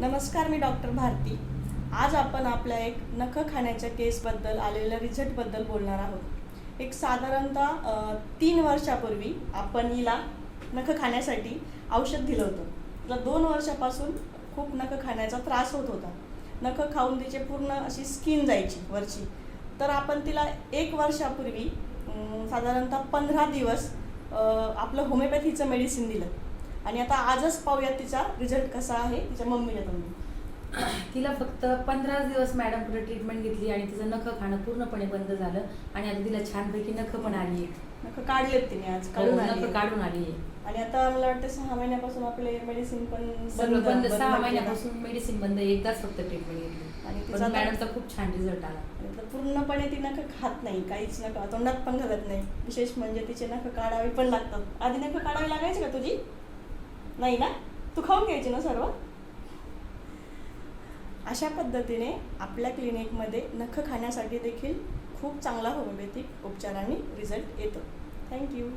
नमस्कार मी डॉक्टर भारती. आज आपण आपल्या एक नख खाण्याच्या केसबद्दल आलेल्या रिझल्टबद्दल बोलणार आहोत. एक साधारणतः तीन वर्षापूर्वी आपण हिला नख खाण्यासाठी औषध दिलं होतं. तिला दोन वर्षापासून खूप नख खाण्याचा त्रास होत होता. नख खाऊन तिचे पूर्ण अशी स्किन जायची वरची. तर आपण तिला एक वर्षापूर्वी साधारणतः पंधरा दिवस आपलं होमिओपॅथीचं मेडिसिन दिलं. आणि आता आजच पाहूयात तिचा रिझल्ट कसा आहे तिच्या मम्मीला तुम्ही तिला फक्त पंधरा दिवस मॅडम पुढे ट्रीटमेंट घेतली आणि तिचं नख खाणं पूर्णपणे बंद झालं. आणि आता तिला छानपैकी नख पण आली नख काढलेत तिने आज काढून आली नख. काढून आली आणि आता मला वाटतं सहा महिन्यापासून आपले मेडिसिन पण सगळं बंद सहा. महिन्यापासून मेडिसिन बंद एकदाच फक्त ट्रीटमेंट घेतली. आणि तिचा मॅडमचा खूप छान रिझल्ट आला. पूर्णपणे ती नख खात नाही काहीच नख तोंडात पण घालत नाही. विशेष म्हणजे तिचे नख काढावी पण लागतात. आधी नख काढावी लागायची का तुझी? नाही ना? तू खाऊन घ्यायची ना सर्व? अशा पद्धतीने आपल्या क्लिनिकमध्ये नख खाण्यासाठी देखील खूप चांगला होमिओपॅथिक उपचारांनी रिझल्ट येतो. Thank you